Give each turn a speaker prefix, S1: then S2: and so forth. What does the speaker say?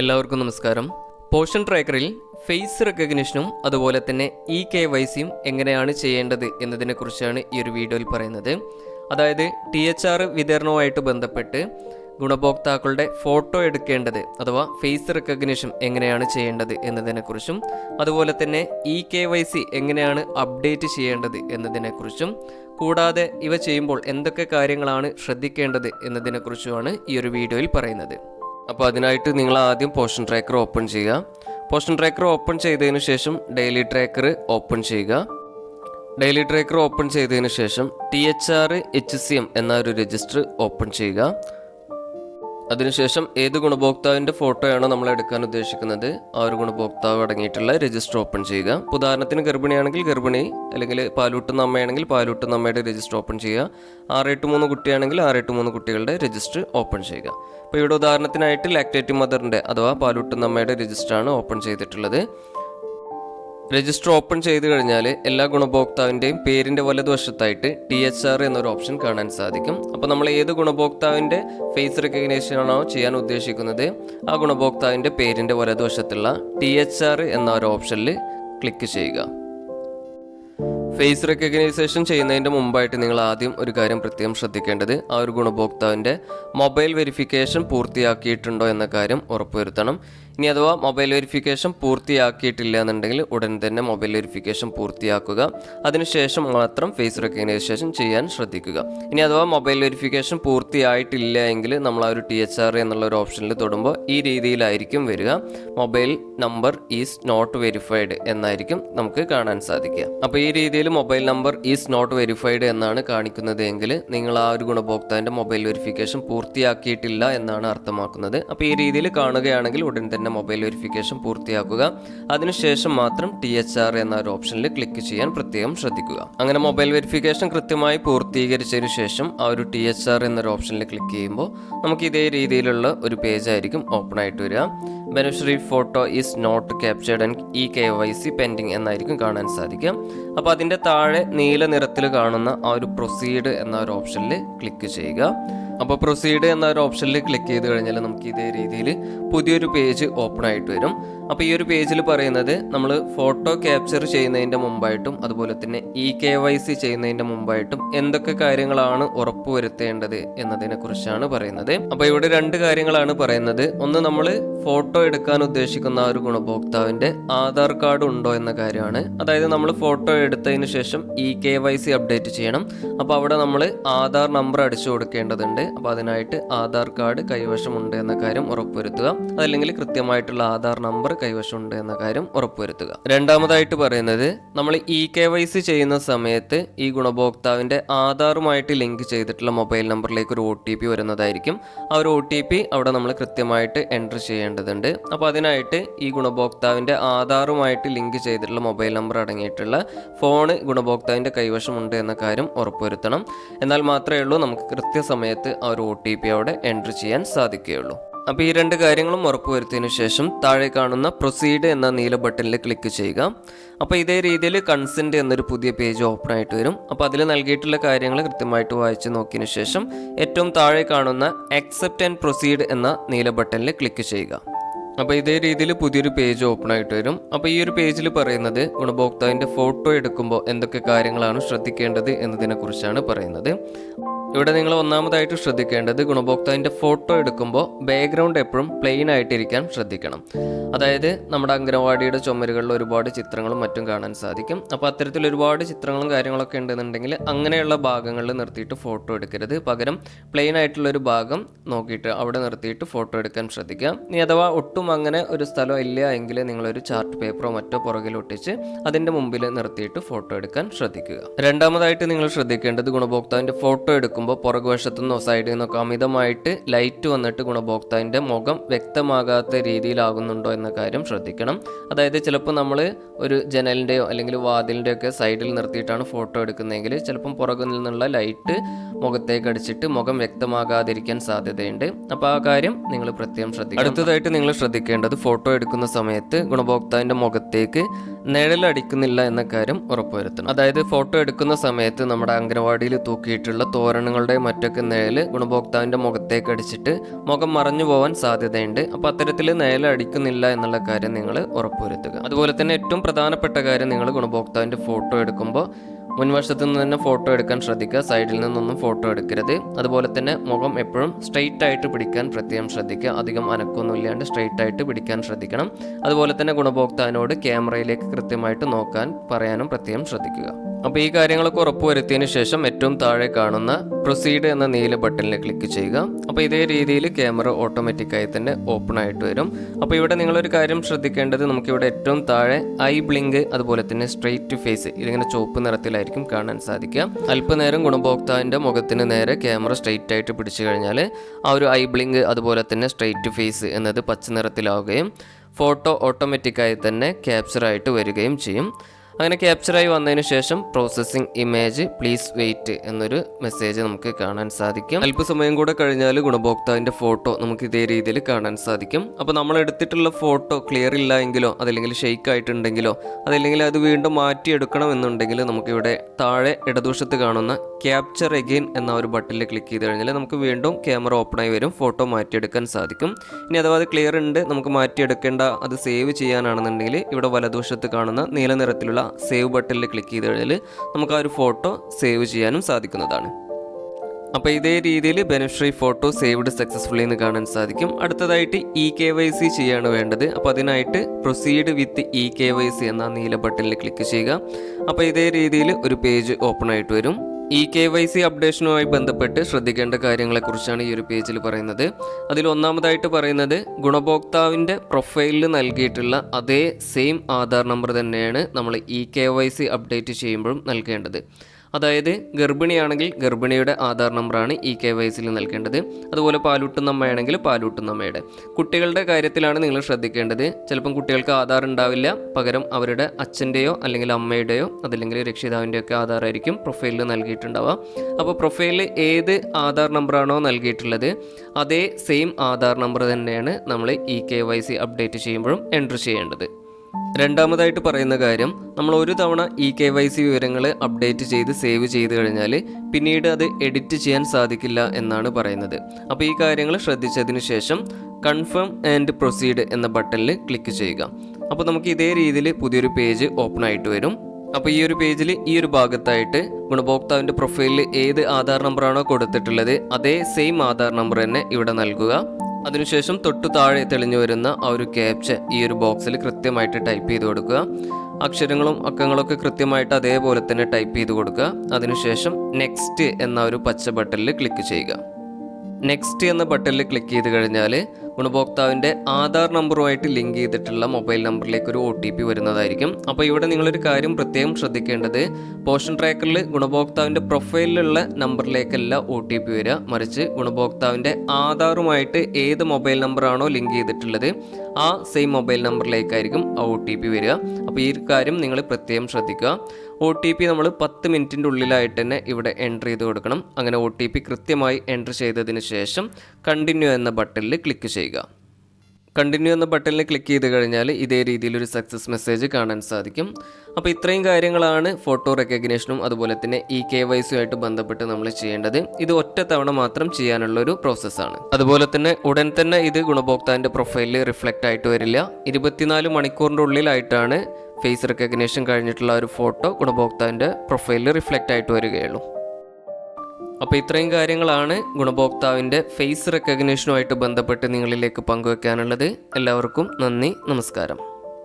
S1: എല്ലാവർക്കും നമസ്കാരം. Portion ട്രാക്കറിൽ face റെക്കഗ്നിഷനും അതുപോലെ തന്നെ ഇ കെ വൈ സിയും എങ്ങനെയാണ് ചെയ്യേണ്ടത് എന്നതിനെക്കുറിച്ചാണ് ഈ ഒരു വീഡിയോയിൽ പറയുന്നത്. അതായത് ടി എച്ച് ആർ വിതരണവുമായിട്ട് ബന്ധപ്പെട്ട് ഗുണഭോക്താക്കളുടെ ഫോട്ടോ എടുക്കേണ്ടത് അഥവാ ഫേസ് റെക്കഗ്നിഷൻ എങ്ങനെയാണ് ചെയ്യേണ്ടത് എന്നതിനെക്കുറിച്ചും അതുപോലെ തന്നെ ഇ കെ വൈ സി എങ്ങനെയാണ് അപ്ഡേറ്റ് ചെയ്യേണ്ടത് എന്നതിനെക്കുറിച്ചും കൂടാതെ ഇവ ചെയ്യുമ്പോൾ എന്തൊക്കെ കാര്യങ്ങളാണ് ശ്രദ്ധിക്കേണ്ടത് എന്നതിനെക്കുറിച്ചുമാണ് ഈ ഒരു വീഡിയോയിൽ പറയുന്നത്. അപ്പോൾ അതിനായിട്ട് നിങ്ങൾ ആദ്യം പോഷൻ ട്രാക്കർ ഓപ്പൺ ചെയ്യുക. പോഷൻ ട്രാക്കർ ഓപ്പൺ ചെയ്തതിന് ശേഷം ഡെയിലി ട്രാക്കർ ഓപ്പൺ ചെയ്യുക. ഡെയിലി ട്രാക്കർ ഓപ്പൺ ചെയ്തതിന് ശേഷം T H R H C M എന്ന ഒരു രജിസ്റ്റർ ഓപ്പൺ ചെയ്യുക. അതിനുശേഷം ഏത് ഗുണഭോക്താവിന്റെ ഫോട്ടോയാണോ നമ്മൾ എടുക്കാൻ ഉദ്ദേശിക്കുന്നത് ആ ഒരു ഗുണഭോക്താവ് അടങ്ങിയിട്ടുള്ള രജിസ്റ്റർ ഓപ്പൺ ചെയ്യുക. ഉദാഹരണത്തിന് ഗർഭിണിയാണെങ്കിൽ ഗർഭിണി അല്ലെങ്കിൽ പാലൂട്ടുന്ന അമ്മയാണെങ്കിൽ പാലൂട്ടുന്ന അമ്മയുടെ രജിസ്റ്റർ ഓപ്പൺ ചെയ്യുക. ആറ് എട്ട് മൂന്ന് കുട്ടിയാണെങ്കിൽ ആറ് എട്ട് മൂന്ന് കുട്ടികളുടെ രജിസ്റ്റർ ഓപ്പൺ ചെയ്യുക. അപ്പോൾ ഇവിടെ ഉദാഹരണത്തിനായിട്ട് ലാക്ടേറ്റ് മദറിന്റെ അഥവാ പാലൂട്ടുന്ന അമ്മയുടെ രജിസ്റ്റർ ആണ് ഓപ്പൺ ചെയ്തിട്ടുള്ളത്. രജിസ്റ്റർ ഓപ്പൺ ചെയ്തു കഴിഞ്ഞാൽ എല്ലാ ഗുണഭോക്താവിന്റെയും പേരിന്റെ വലതുവശത്തായിട്ട് ടി എച്ച് ആർ എന്നൊരു ഓപ്ഷൻ കാണാൻ സാധിക്കും. അപ്പോൾ നമ്മൾ ഏത് ഗുണഭോക്താവിന്റെ ഫേസ് റെക്കഗ്നേഷൻ ആണോ ചെയ്യാൻ ഉദ്ദേശിക്കുന്നത് ആ ഗുണഭോക്താവിന്റെ പേരിന്റെ വലതുവശത്തുള്ള ടി എച്ച് ആർ എന്ന ഒരു ഓപ്ഷനിൽ ക്ലിക്ക് ചെയ്യുക. ഫേസ് റെക്കഗ്നൈസേഷൻ ചെയ്യുന്നതിന്റെ മുമ്പായിട്ട് നിങ്ങൾ ആദ്യം ഒരു കാര്യം പ്രത്യേകം ശ്രദ്ധിക്കേണ്ടത് ആ ഒരു ഗുണഭോക്താവിന്റെ മൊബൈൽ വെരിഫിക്കേഷൻ പൂർത്തിയാക്കിയിട്ടുണ്ടോ എന്ന കാര്യം ഉറപ്പുവരുത്തണം. ഇനി അഥവാ മൊബൈൽ വെരിഫിക്കേഷൻ പൂർത്തിയാക്കിയിട്ടില്ല എന്നുണ്ടെങ്കിൽ ഉടൻ തന്നെ മൊബൈൽ വെരിഫിക്കേഷൻ പൂർത്തിയാക്കുക. അതിനുശേഷം മാത്രം ഫേസ് റെക്കഗ്നൈസേഷൻ ചെയ്യാൻ ശ്രദ്ധിക്കുക. ഇനി അഥവാ മൊബൈൽ വെരിഫിക്കേഷൻ പൂർത്തിയായിട്ടില്ല എങ്കിൽ നമ്മൾ ആ ഒരു ടി എച്ച് ആർ എന്നുള്ള ഒരു ഓപ്ഷനിൽ തൊടുമ്പോൾ ഈ രീതിയിലായിരിക്കും വരിക. Mobile number is not verified എന്നായിരിക്കും നമുക്ക് കാണാൻ സാധിക്കുക. അപ്പോൾ ഈ രീതിയിൽ mobile number is not verified എന്നാണ് കാണിക്കുന്നത് എങ്കിൽ നിങ്ങൾ ആ ഒരു ഗുണഭോക്താവിന്റെ മൊബൈൽ വെരിഫിക്കേഷൻ പൂർത്തിയാക്കിയിട്ടില്ല എന്നാണ് അർത്ഥമാക്കുന്നത്. അപ്പോൾ ഈ രീതിയിൽ കാണുകയാണെങ്കിൽ ഉടൻ തന്നെ മൊബൈൽ വെരിഫിക്കേഷൻ പൂർത്തിയാക്കുക. അതിനുശേഷം മാത്രം ടി എച്ച് ആർ എന്ന ഒരു ഓപ്ഷനിൽ ക്ലിക്ക് ചെയ്യാൻ പ്രത്യേകം ശ്രദ്ധിക്കുക. അങ്ങനെ മൊബൈൽ വെരിഫിക്കേഷൻ കൃത്യമായി പൂർത്തീകരിച്ചതിന് ശേഷം ആ ഒരു ടി എച്ച് ആർ എന്നൊരു ഓപ്ഷനിൽ ക്ലിക്ക് ചെയ്യുമ്പോൾ നമുക്ക് ഇതേ രീതിയിലുള്ള ഒരു പേജ് ആയിരിക്കും ഓപ്പൺ ആയിട്ട് വരിക. Beneficiary photo is not captured and E K Y C pending എന്നായിരിക്കും കാണാൻ സാധിക്കുക. അപ്പോൾ അതിന്റെ താഴെ നീല നിറത്തിൽ കാണുന്ന ആ ഒരു പ്രൊസീഡ് എന്ന ഒരു ഓപ്ഷനിൽ ക്ലിക്ക് ചെയ്യുക. അപ്പോൾ പ്രൊസീഡ് എന്ന ഒരു ഓപ്ഷനിൽ ക്ലിക്ക് ചെയ്ത് കഴിഞ്ഞാൽ നമുക്ക് ഇതേ രീതിയിൽ പുതിയൊരു പേജ് ഓപ്പൺ ആയിട്ട് വരും. അപ്പോൾ ഈ ഒരു പേജിൽ പറയുന്നത് നമ്മൾ ഫോട്ടോ ക്യാപ്ചർ ചെയ്യുന്നതിന്റെ മുമ്പായിട്ടും അതുപോലെ തന്നെ ഇ കെ വൈ സി ചെയ്യുന്നതിന്റെ മുമ്പായിട്ടും എന്തൊക്കെ കാര്യങ്ങളാണ് ഉറപ്പുവരുത്തേണ്ടത് എന്നതിനെ കുറിച്ചാണ് പറയുന്നത്. അപ്പോൾ ഇവിടെ രണ്ട് കാര്യങ്ങളാണ് പറയുന്നത്. ഒന്ന് നമ്മൾ ഫോട്ടോ എടുക്കാൻ ഉദ്ദേശിക്കുന്ന ഒരു ഗുണഭോക്താവിന്റെ ആധാർ കാർഡ് ഉണ്ടോ എന്ന കാര്യമാണ്. അതായത് നമ്മൾ ഫോട്ടോ എടുത്തതിന് ശേഷം E K Y C update ചെയ്യണം. അപ്പോൾ അവിടെ നമ്മൾ ആധാർ നമ്പർ അടിച്ചു കൊടുക്കേണ്ടതുണ്ട്. അപ്പോൾ അതിനായിട്ട് ആധാർ കാർഡ് കൈവശമുണ്ട് എന്ന കാര്യം ഉറപ്പുവരുത്തുക. അതല്ലെങ്കിൽ കൃത്യമായിട്ടുള്ള ആധാർ നമ്പർ കൈവശമുണ്ട് എന്ന കാര്യം ഉറപ്പുവരുത്തുക. രണ്ടാമതായിട്ട് പറയുന്നത് നമ്മൾ ഇ കെ വൈ സി ചെയ്യുന്ന സമയത്ത് ഈ ഗുണഭോക്താവിന്റെ ആധാറുമായിട്ട് ലിങ്ക് ചെയ്തിട്ടുള്ള മൊബൈൽ നമ്പറിലേക്ക് ഒരു ഒ ടി പി വരുന്നതായിരിക്കും. ആ ഒരു ഒ ടി പി അവിടെ നമ്മൾ കൃത്യമായിട്ട് എന്റർ ചെയ്യേണ്ടതുണ്ട്. അപ്പോൾ അതിനായിട്ട് ഈ ഗുണഭോക്താവിന്റെ ആധാറുമായിട്ട് ലിങ്ക് ചെയ്തിട്ടുള്ള മൊബൈൽ നമ്പർ അടങ്ങിയിട്ടുള്ള ഫോണ് ഗുണഭോക്താവിന്റെ കൈവശമുണ്ട് എന്ന കാര്യം ഉറപ്പുവരുത്തണം. എന്നാൽ മാത്രമേ ഉള്ളൂ നമുക്ക് കൃത്യസമയത്ത് ആ ഒരു ഒ ടി പി അവിടെ എന്റർ ചെയ്യാൻ സാധിക്കുകയുള്ളൂ. അപ്പോൾ ഈ രണ്ട് കാര്യങ്ങളും ഉറപ്പുവരുത്തിയതിനു ശേഷം താഴെ കാണുന്ന പ്രൊസീഡ് എന്ന നീല ബട്ടണിൽ ക്ലിക്ക് ചെയ്യുക. അപ്പോൾ ഇതേ രീതിയിൽ കൺസെന്റ് എന്നൊരു പുതിയ പേജ് ഓപ്പൺ ആയിട്ട് വരും. അപ്പോൾ അതിൽ നൽകിയിട്ടുള്ള കാര്യങ്ങൾ കൃത്യമായിട്ട് വായിച്ച് നോക്കിയതിന് ശേഷം ഏറ്റവും താഴെ കാണുന്ന അക്സെപ്റ്റ് ആൻഡ് പ്രൊസീഡ് എന്ന നീല ബട്ടണിൽ ക്ലിക്ക് ചെയ്യുക. അപ്പോൾ ഇതേ രീതിയിൽ പുതിയൊരു പേജ് ഓപ്പൺ ആയിട്ട് വരും. അപ്പോൾ ഈ ഒരു പേജിൽ പറയുന്നത് ഗുണഭോക്താവിന്റെ ഫോട്ടോ എടുക്കുമ്പോൾ എന്തൊക്കെ കാര്യങ്ങളാണ് ശ്രദ്ധിക്കേണ്ടത് എന്നതിനെക്കുറിച്ചാണ് പറയുന്നത്. ഇവിടെ നിങ്ങൾ ഒന്നാമതായിട്ട് ശ്രദ്ധിക്കേണ്ടത് ഗുണഭോക്താവിന്റെ ഫോട്ടോ എടുക്കുമ്പോൾ ബാക്ക്ഗ്രൗണ്ട് എപ്പോഴും പ്ലെയിൻ ആയിട്ടിരിക്കാൻ ശ്രദ്ധിക്കണം. അതായത് നമ്മുടെ അംഗനവാടിയുടെ ചുമരുകളിൽ ഒരുപാട് ചിത്രങ്ങളും മറ്റും കാണാൻ സാധിക്കും. അപ്പോൾ അത്തരത്തിൽ ഒരുപാട് ചിത്രങ്ങളും കാര്യങ്ങളൊക്കെ ഉണ്ടെന്നുണ്ടെങ്കിൽ അങ്ങനെയുള്ള ഭാഗങ്ങളിൽ നിർത്തിയിട്ട് ഫോട്ടോ എടുക്കരുത്. പകരം പ്ലെയിൻ ആയിട്ടുള്ള ഒരു ഭാഗം നോക്കിയിട്ട് അവിടെ നിർത്തിയിട്ട് ഫോട്ടോ എടുക്കാൻ ശ്രദ്ധിക്കുക. ഇനി അഥവാ ഒട്ടും അങ്ങനെ ഒരു സ്ഥലം ഇല്ല എങ്കിൽ നിങ്ങളൊരു ചാർട്ട് പേപ്പറോ മറ്റോ പുറകിൽ ഒട്ടിച്ച് അതിന്റെ മുമ്പിൽ നിർത്തിയിട്ട് ഫോട്ടോ എടുക്കാൻ ശ്രദ്ധിക്കുക. രണ്ടാമതായിട്ട് നിങ്ങൾ ശ്രദ്ധിക്കേണ്ടത് ഗുണഭോക്താവിന്റെ ഫോട്ടോ എടുക്കുമ്പോൾ പുറകുവശത്തു നിന്നോ സൈഡിൽ നിന്നൊക്കെ അമിതമായിട്ട് ലൈറ്റ് വന്നിട്ട് ഗുണഭോക്താവിന്റെ മുഖം വ്യക്തമാകാത്ത രീതിയിലാകുന്നുണ്ടോ എന്ന കാര്യം ശ്രദ്ധിക്കണം. അതായത് ചിലപ്പോൾ നമ്മൾ ഒരു ജനലിന്റെയോ അല്ലെങ്കിൽ വാതിലിന്റെയോ ഒക്കെ സൈഡിൽ നിർത്തിയിട്ടാണ് ഫോട്ടോ എടുക്കുന്നതെങ്കിൽ ചിലപ്പം പുറകിൽ നിന്നുള്ള ലൈറ്റ് മുഖത്തേക്ക് അടിച്ചിട്ട് മുഖം വ്യക്തമാകാതിരിക്കാൻ സാധ്യതയുണ്ട്. അപ്പോൾ ആ കാര്യം നിങ്ങൾ പ്രത്യേകം ശ്രദ്ധിക്കണം. അടുത്തതായിട്ട് നിങ്ങൾ ശ്രദ്ധിക്കേണ്ടത് ഫോട്ടോ എടുക്കുന്ന സമയത്ത് ഗുണഭോക്താവിന്റെ മുഖത്തേക്ക് നിഴലടിക്കുന്നില്ല എന്ന കാര്യം ഉറപ്പുവരുത്തണം. അതായത് ഫോട്ടോ എടുക്കുന്ന സമയത്ത് നമ്മുടെ അംഗനവാടിയിൽ തൂക്കിയിട്ടുള്ള തോരണങ്ങളുടെ മറ്റൊക്കെ നിഴൽ ഗുണഭോക്താവിന്റെ മുഖത്തേക്ക് അടിച്ചിട്ട് മുഖം മറഞ്ഞു പോകാൻ സാധ്യതയുണ്ട്. അപ്പോൾ അത്തരത്തിൽ നിഴൽ അടിക്കുന്നില്ല എന്നുള്ള കാര്യം നിങ്ങൾ ഉറപ്പുവരുത്തുക. അതുപോലെ തന്നെ ഏറ്റവും പ്രധാനപ്പെട്ട കാര്യം നിങ്ങൾ ഗുണഭോക്താവിന്റെ ഫോട്ടോ എടുക്കുമ്പോൾ മുൻവശത്ത് നിന്ന് തന്നെ ഫോട്ടോ എടുക്കാൻ ശ്രദ്ധിക്കുക സൈഡിൽ നിന്നൊന്നും ഫോട്ടോ എടുക്കരുത്. അതുപോലെ തന്നെ മുഖം എപ്പോഴും സ്ട്രെയിറ്റ് ആയിട്ട് പിടിക്കാൻ പ്രത്യേകം ശ്രദ്ധിക്കുക. അധികം അനക്കൊന്നും ഇല്ലാണ്ട് സ്ട്രെയിറ്റ് ആയിട്ട് പിടിക്കാൻ ശ്രദ്ധിക്കണം. അതുപോലെ തന്നെ ഗുണഭോക്താവിനോട് ക്യാമറയിലേക്ക് കൃത്യമായിട്ട് നോക്കാൻ പറയാനും പ്രത്യേകം ശ്രദ്ധിക്കുക. അപ്പോൾ ഈ കാര്യങ്ങളൊക്കെ ഉറപ്പുവരുത്തിയതിന് ശേഷം ഏറ്റവും താഴെ കാണുന്ന പ്രൊസീഡ് എന്ന നീല ബട്ടണിൽ ക്ലിക്ക് ചെയ്യുക. അപ്പോൾ ഇതേ രീതിയിൽ ക്യാമറ ഓട്ടോമാറ്റിക്കായി തന്നെ ഓപ്പൺ ആയിട്ട് വരും. അപ്പോൾ ഇവിടെ നിങ്ങളൊരു കാര്യം ശ്രദ്ധിക്കേണ്ടത് നമുക്കിവിടെ ഏറ്റവും താഴെ ഐ ബ്ലിങ്ക് അതുപോലെ തന്നെ സ്ട്രെയിറ്റ് ഫേസ് ഇതിങ്ങനെ ചുവപ്പ് നിറത്തിലായിരിക്കും കാണാൻ സാധിക്കുക. അല്പനേരം ഗുണഭോക്താവിന്റെ മുഖത്തിന് നേരെ ക്യാമറ സ്ട്രെയിറ്റ് ആയിട്ട് പിടിച്ചു കഴിഞ്ഞാൽ ആ ഒരു ഐ ബ്ലിങ്ക് അതുപോലെ തന്നെ സ്ട്രെയിറ്റ് ഫേസ് എന്നത് പച്ച നിറത്തിലാവുകയും ഫോട്ടോ ഓട്ടോമാറ്റിക്കായി തന്നെ ക്യാപ്ചറായിട്ട് വരികയും ചെയ്യും. അങ്ങനെ ക്യാപ്ചറായി വന്നതിന് ശേഷം പ്രോസസ്സിംഗ് ഇമേജ് പ്ലീസ് വെയിറ്റ് എന്നൊരു മെസ്സേജ് നമുക്ക് കാണാൻ സാധിക്കും. അല്പസമയം കൂടെ കഴിഞ്ഞാൽ ഗുണഭോക്താവിന്റെ ഫോട്ടോ നമുക്ക് ഇതേ രീതിയിൽ കാണാൻ സാധിക്കും. അപ്പോൾ നമ്മൾ എടുത്തിട്ടുള്ള ഫോട്ടോ ക്ലിയർ ഇല്ല എങ്കിലോ അതല്ലെങ്കിൽ ഷെയ്ക്ക് ആയിട്ടുണ്ടെങ്കിലോ അതല്ലെങ്കിൽ അത് വീണ്ടും മാറ്റിയെടുക്കണം എന്നുണ്ടെങ്കിൽ നമുക്കിവിടെ താഴെ ഇടതുവശത്ത് കാണുന്ന ക്യാപ്ചർ എഗെയിൻ എന്ന ഒരു ബട്ടണിൽ ക്ലിക്ക് ചെയ്ത് കഴിഞ്ഞാൽ നമുക്ക് വീണ്ടും ക്യാമറ ഓപ്പൺ ആയി വരും. ഫോട്ടോ മാറ്റിയെടുക്കാൻ സാധിക്കും. ഇനി അഥവാ അത് ക്ലിയർ ഉണ്ട് നമുക്ക് മാറ്റിയെടുക്കേണ്ട അത് സേവ് ചെയ്യാനാണെന്നുണ്ടെങ്കിൽ ഇവിടെ വലതുവശത്ത് കാണുന്ന നീല നിറത്തിലുള്ള സേവ് ബട്ടണിൽ ക്ലിക്ക് ചെയ്ത് കഴിഞ്ഞാൽ നമുക്ക് ആ ഒരു ഫോട്ടോ സേവ് ചെയ്യാനും സാധിക്കുന്നതാണ്. അപ്പോൾ ഇതേ രീതിയിൽ ബെനിഫിഷ്യറി ഫോട്ടോ സേവ്ഡ് സക്സസ്ഫുള്ളി എന്ന് കാണാൻ സാധിക്കും. അടുത്തതായിട്ട് ഇ കെ വൈ സി ചെയ്യാണ് വേണ്ടത്. അപ്പോൾ അതിനായിട്ട് proceed with E K Y C എന്ന നീല ബട്ടണിൽ ക്ലിക്ക് ചെയ്യുക. അപ്പോൾ ഇതേ രീതിയിൽ ഒരു പേജ് ഓപ്പൺ ആയിട്ട് വരും. ഇ കെ വൈ സി അപ്ഡേഷനുമായി ബന്ധപ്പെട്ട് ശ്രദ്ധിക്കേണ്ട കാര്യങ്ങളെക്കുറിച്ചാണ് ഈ ഒരു പേജിൽ പറയുന്നത്. അതിൽ ഒന്നാമതായിട്ട് പറയുന്നത് ഗുണഭോക്താവിന്റെ പ്രൊഫൈലിൽ നൽകിയിട്ടുള്ള അതേ സെയിം ആധാർ നമ്പർ തന്നെയാണ് നമ്മൾ E K Y C update ചെയ്യുമ്പോഴും നൽകേണ്ടത്. അതായത് ഗർഭിണിയാണെങ്കിൽ ഗർഭിണിയുടെ ആധാർ നമ്പറാണ് ഇ കെ വൈ സിയിൽ നൽകേണ്ടത്. അതുപോലെ പാലൂട്ടുന്ന അമ്മയാണെങ്കിൽ പാലൂട്ടുന്ന അമ്മയുടെ കുട്ടികളുടെ കാര്യത്തിലാണ് നിങ്ങൾ ശ്രദ്ധിക്കേണ്ടത്. ചിലപ്പം കുട്ടികൾക്ക് ആധാർ ഉണ്ടാവില്ല. പകരം അവരുടെ അച്ഛന്റെയോ അല്ലെങ്കിൽ അമ്മയുടെയോ അതല്ലെങ്കിൽ രക്ഷിതാവിന്റെ ഒക്കെ ആധാർ ആയിരിക്കും പ്രൊഫൈലിൽ നൽകിയിട്ടുണ്ടാവുക. അപ്പോൾ പ്രൊഫൈലിൽ ഏത് ആധാർ നമ്പറാണോ നൽകിയിട്ടുള്ളത് അതേ സെയിം ആധാർ നമ്പർ തന്നെയാണ് നമ്മൾ E K Y C update ചെയ്യുമ്പോഴും എൻട്രി ചെയ്യേണ്ടത്. രണ്ടാമതായിട്ട് പറയുന്ന കാര്യം നമ്മൾ ഒരു തവണ ഇ കെ വൈ സി വിവരങ്ങൾ അപ്ഡേറ്റ് ചെയ്ത് സേവ് ചെയ്ത് കഴിഞ്ഞാൽ പിന്നീട് അത് എഡിറ്റ് ചെയ്യാൻ സാധിക്കില്ല എന്നാണ് പറയുന്നത്. അപ്പോൾ ഈ കാര്യങ്ങൾ ശ്രദ്ധിച്ചതിന് ശേഷം കൺഫേം ആൻഡ് പ്രൊസീഡ് എന്ന ബട്ടണിൽ ക്ലിക്ക് ചെയ്യുക. അപ്പോൾ നമുക്ക് ഇതേ രീതിയിൽ പുതിയൊരു പേജ് ഓപ്പൺ ആയിട്ട് വരും. അപ്പോൾ ഈ ഒരു പേജിൽ ഈ ഒരു ഭാഗത്തായിട്ട് ഗുണഭോക്താവിന്റെ പ്രൊഫൈലിൽ ഏത് ആധാർ നമ്പറാണോ കൊടുത്തിട്ടുള്ളത് അതേ സെയിം ആധാർ നമ്പർ തന്നെ ഇവിടെ നൽകുക. അതിനുശേഷം തൊട്ടു താഴെ തെളിഞ്ഞു വരുന്ന ആ ഒരു ക്യാപ്ച ഈ ഒരു ബോക്സിൽ കൃത്യമായിട്ട് ടൈപ്പ് ചെയ്ത് കൊടുക്കുക. അക്ഷരങ്ങളും അക്കങ്ങളൊക്കെ കൃത്യമായിട്ട് അതേപോലെ തന്നെ ടൈപ്പ് ചെയ്ത് കൊടുക്കുക. അതിനുശേഷം നെക്സ്റ്റ് എന്ന ഒരു പച്ച ബട്ടണിൽ ക്ലിക്ക് ചെയ്യുക. നെക്സ്റ്റ് എന്ന ബട്ടണിൽ ക്ലിക്ക് ചെയ്ത് കഴിഞ്ഞാൽ ഗുണഭോക്താവിന്റെ ആധാർ നമ്പറുമായിട്ട് ലിങ്ക് ചെയ്തിട്ടുള്ള മൊബൈൽ നമ്പറിലേക്ക് ഒരു ഒ ടി പി വരുന്നതായിരിക്കും. അപ്പോൾ ഇവിടെ നിങ്ങളൊരു കാര്യം പ്രത്യേകം ശ്രദ്ധിക്കേണ്ടത്. പോഷൻ ട്രാക്കറിൽ ഗുണഭോക്താവിന്റെ പ്രൊഫൈലിലുള്ള നമ്പറിലേക്കല്ല ഒ ടി പി വരിക. മറിച്ച് ഗുണഭോക്താവിന്റെ ആധാറുമായിട്ട് ഏത് മൊബൈൽ നമ്പറാണോ ലിങ്ക് ചെയ്തിട്ടുള്ളത് ആ സെയിം മൊബൈൽ നമ്പറിലേക്കായിരിക്കും ആ ഒ ടി പി വരിക. അപ്പോൾ ഈ കാര്യം നിങ്ങൾ പ്രത്യേകം ശ്രദ്ധിക്കുക. ഒ ടി പി നമ്മൾ പത്ത് മിനിറ്റിന്റെ ഉള്ളിലായിട്ട് തന്നെ ഇവിടെ എന്റർ ചെയ്ത് കൊടുക്കണം. അങ്ങനെ ഒ ടി പി കൃത്യമായി എന്റർ ചെയ്തതിന് ശേഷം കണ്ടിന്യൂ എന്ന ബട്ടണിൽ ക്ലിക്ക് ചെയ്യുക. കണ്ടിന്യൂ എന്ന ബട്ടണിൽ ക്ലിക്ക് ചെയ്ത് കഴിഞ്ഞാൽ ഇതേ രീതിയിലൊരു സക്സസ് മെസ്സേജ് കാണാൻ സാധിക്കും. അപ്പോൾ ഇത്രയും കാര്യങ്ങളാണ് ഫോട്ടോ റെക്കഗ്നേഷനും അതുപോലെ തന്നെ ഇ കെ വൈസുമായിട്ട് ബന്ധപ്പെട്ട് നമ്മൾ ചെയ്യേണ്ടത്. ഇത് ഒറ്റ തവണ മാത്രം ചെയ്യാനുള്ള ഒരു പ്രോസസ്സാണ് അതുപോലെ തന്നെ ഉടൻ തന്നെ ഇത് ഗുണഭോക്താവിന്റെ പ്രൊഫൈലിൽ റിഫ്ലക്റ്റ് ആയിട്ട് വരില്ല. ഇരുപത്തിനാല് മണിക്കൂറിന്റെ ഉള്ളിലായിട്ടാണ് ഫേസ് റെക്കഗ്നേഷൻ കഴിഞ്ഞിട്ടുള്ള ഒരു ഫോട്ടോ ഗുണഭോക്താവിന്റെ പ്രൊഫൈലിൽ റിഫ്ലക്റ്റ് ആയിട്ട് വരികയുള്ളൂ. അപ്പോൾ ഇത്രയും കാര്യങ്ങളാണ് ഗുണഭോക്താവിന്റെ ഫേസ് റെക്കഗ്നേഷനുമായിട്ട് ബന്ധപ്പെട്ട് നിങ്ങളിലേക്ക് പങ്കുവെക്കാനുള്ളത്. എല്ലാവർക്കും നന്ദി നമസ്കാരം.